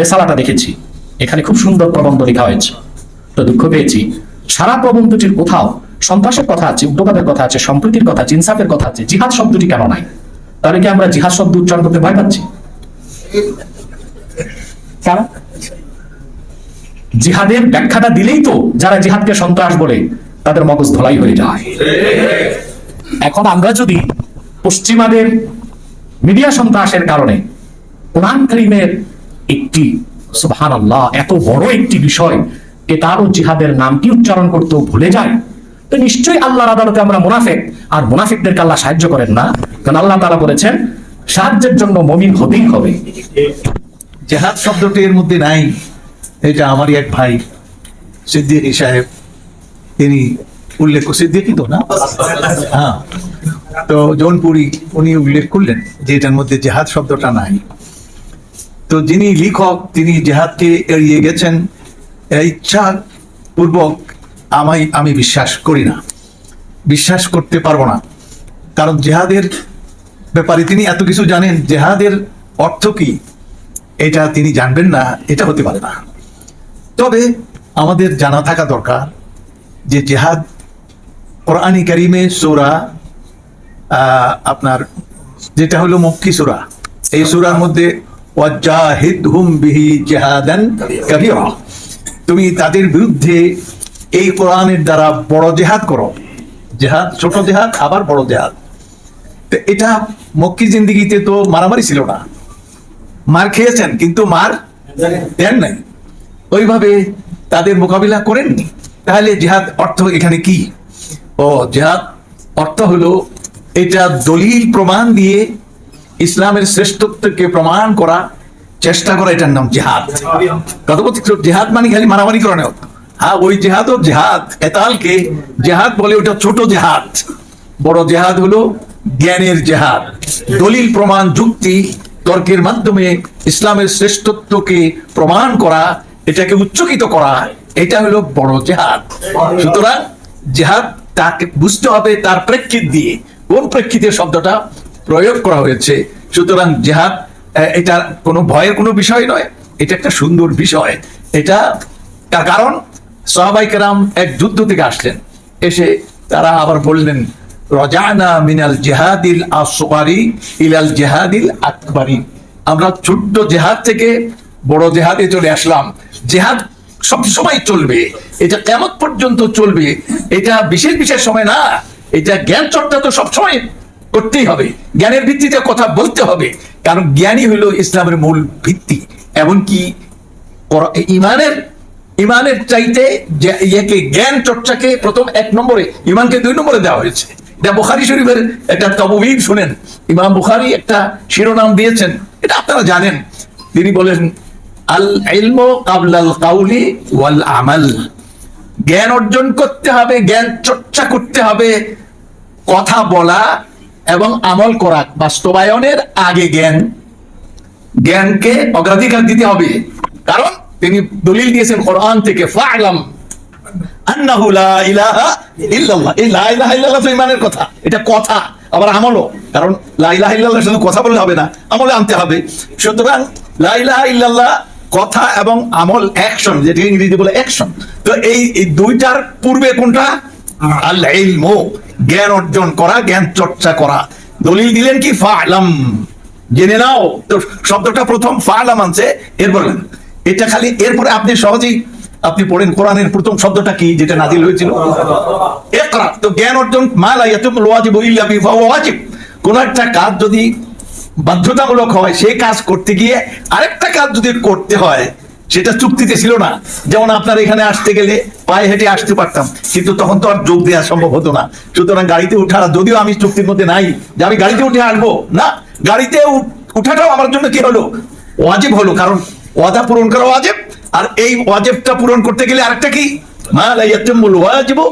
রেসালাটা দেখেছি। এখানে খুব সুন্দর প্রবন্ধ লেখা হয়েছে। তো দুঃখ পেয়েছি। সারা প্রবন্ধটির কোথাও সন্ত্রাসের কথা আছে, উগ্রবাদের কথা আছে, সম্প্রীতির কথা আছে, ইনসাফের কথা আছে, জিহাদ শব্দটি কেন নাই? তাহলে কি আমরা জিহাদ শব্দ উচ্চারণ করতে ভয় পাচ্ছি? জিহাদের ব্যাখ্যাটা দিলেই তো যারা জিহাদকে সন্ত্রাস বলে, তাদের মগজ ধলাই হয়ে যায়। এখন আমরা যদি পশ্চিমাদের মিডিয়া সন্ত্রাসের কারণে কোরআন করিমের একটি সুবহান আল্লাহ এত বড় একটি বিষয় এটারও জিহাদের নামটি উচ্চারণ করতেও ভুলে যায়? তো নিশ্চয়ই আল্লাহর আদালতে আমরা মুনাফেক, আর মুনাফিকদেরকে আল্লাহ সাহায্য করেন না। কারণ আল্লাহ তাআলা বলেছেন, সাহায্যের জন্য মমিন হতেই হবে। জেহাদ শব্দটি এর মধ্যে নাই। এটা আমারই এক ভাই, সিদ্দিকী সাহেব। তিনি উল্লেখ সিদ্দিকী তো না? হ্যাঁ। তো জৌনপুরি উনি উল্লেখ করলেন যে এটার মধ্যে জেহাদ শব্দটা নাই। তো যিনি লিখক, তিনি জেহাদকে এড়িয়ে গেছেন ইচ্ছা পূর্বক আমায়, আমি বিশ্বাস করি না। বিশ্বাস করতে পারব না। কারণ জেহাদের ব্যাপারে তিনি এত কিছু জানেন, জেহাদের অর্থ কি? এটা তিনি জানবেন না, এটা হতে পারে না। তবে আমাদের জানা থাকা দরকার যে জেহাদ কোরআনী কারিমে সোরা আপনার যেটা হলো মক্কি সুরা, এই সুরার মধ্যে তুমি তাদের বিরুদ্ধে এই কোরআনের দ্বারা বড় জেহাদ করো। জেহাদ, ছোট জেহাদ, আবার বড় জেহাদ। তো এটা মক্কি জিন্দিগিতে তো মারামারি ছিল না। মার খেয়েছেন, কিন্তু মার দেন নাই। ওইভাবে তাদের মোকাবিলা করেননি। তাহলে জেহাদ অর্থ এখানে কি? ও, জেহাদ অর্থ হলো এটা দলিল প্রমাণ দিয়ে ইসলামের শ্রেষ্ঠত্বকে প্রমাণ করা, চেষ্টা করা, এটার নাম জেহাদ। কথা বলছি জেহাদ মানে খালি মারামারি করানো হ্যাঁ ওই জেহাদ ও জেহাদ এতালকে জেহাদ বলে, ওটা ছোট জেহাদ। বড় জেহাদ হলো জ্ঞানের জেহাদ। দলিল, প্রমাণ, যুক্তি, তর্কের মাধ্যমে ইসলামের শ্রেষ্ঠত্বকে প্রমাণ করা, এটাকে উচ্চকিত করা, এটা হলো বড় জেহাদ। সুতরাং জেহাদ তাকে বুঝতে হবে তার প্রেক্ষিত দিয়ে। কোন প্রেক্ষিতে শব্দটা? প্রয়োগ করা হয়েছে। সুতরাং জেহাদ এটা কোনো ভয়ের কোনো বিষয় নয়, এটা একটা সুন্দর বিষয়। এটা তার কারণ সাহাবাইকেরাম এক যুদ্ধ থেকে আসলেন। এসে তারা আবার বললেন, রজানা মিনাল জেহাদিল আসবারি ইলাল জেহাদিল আকবারি। আমরা ছোট্ট জেহাদ থেকে বড় জেহাদে চলে আসলাম। জেহাদ সব সময় চলবে। এটা কেমন পর্যন্ত চলবে, এটা বিশেষ বিশেষ সময় না। এটা জ্ঞান চর্চা তো সবসময় করতেই হবে। জ্ঞানের ভিত্তিতে কথা বলতে হবে। কারণ জ্ঞানই হলো ইসলামের মূল ভিত্তি। এমনকি ইমানের ইমানের চাইতে ইয়েকে, জ্ঞান চর্চাকে প্রথম এক নম্বরে, ইমানকে দুই নম্বরে দেওয়া হয়েছে। এটা বুখারি শরীফের একটা তববিব শুনেন। ইমাম বুখারি একটা শিরোনাম দিয়েছেন। এটা আপনারা জানেন। তিনি বলেন, আল ইলমু কাবলাল কাউলি ওয়াল আমাল। জ্ঞান অর্জন করতে হবে, জ্ঞান চর্চা করতে হবে। কথা বলা এবং আমল করা বাস্তবায়নের আগে জ্ঞান, জ্ঞানকে অগ্রাধিকার দিতে হবে। কারণ তিনি দলিল দিয়েছেন কোরআন থেকে, ফা'লাম আন্নাহু লা ইলাহা ইল্লাল্লাহ। এই লা ইলাহা ইল্লাল্লাহ কথা। এটা কথা, আবার আমলও। কারণ লা ইলাহা ইল্লাল্লাহ শুধু কথা বললে হবে না, আমলে আনতে হবে। সুতরাং লা ইলাহা ইল্লাল্লাহ, কথা এবং আমল অ্যাকশন ইংরেজি বলে অ্যাকশন তো এই দুইটার পূর্বে কোনটা? আল ইলমু জ্ঞান অর্জন করা, জ্ঞান চর্চা করা। দলিল দিলেন কি? ফা'লাম। জেনে নাও। তো শব্দটা প্রথম ফালাম আনছে, এরপর এটা খালি এরপরে আপনি সহজেই আপনি পড়েন কোরআনের প্রথম শব্দটা কি, যেটা নাজিল হয়েছিল? ইকরা। তো জ্ঞান অর্জন, মা লা ইয়াতুল ওয়াজিব ইল্লা বি ফাহুয়া ওয়াজিব। কোন একটা কাজ যদি বাধ্যতামূলক হয়, সেই কাজ করতে গিয়ে আরেকটা কাজ যদি করতে হয়, সেটা চুক্তিতে ছিল না। যেমন আপনার এখানে আসতে গেলে পায়ে হেঁটে আসতে পারতাম। কিন্তু তখন তো আর যোগ দেওয়া সম্ভব হতো না। সুতরাং গাড়িতে উঠার, যদিও আমি চুক্তির মধ্যে নাই, যে আমি গাড়িতে উঠে আসব, না, গাড়িতে উঠাটাও আমার জন্য কি হলো? ওয়াজেব হলো, কারণ ওয়াদা পূরণ করা ওয়াজেব, আর এই ওয়াজেবটা পূরণ করতে গেলে আরেকটা কি? মা লা ইয়াতিমুল ওয়াজিবু।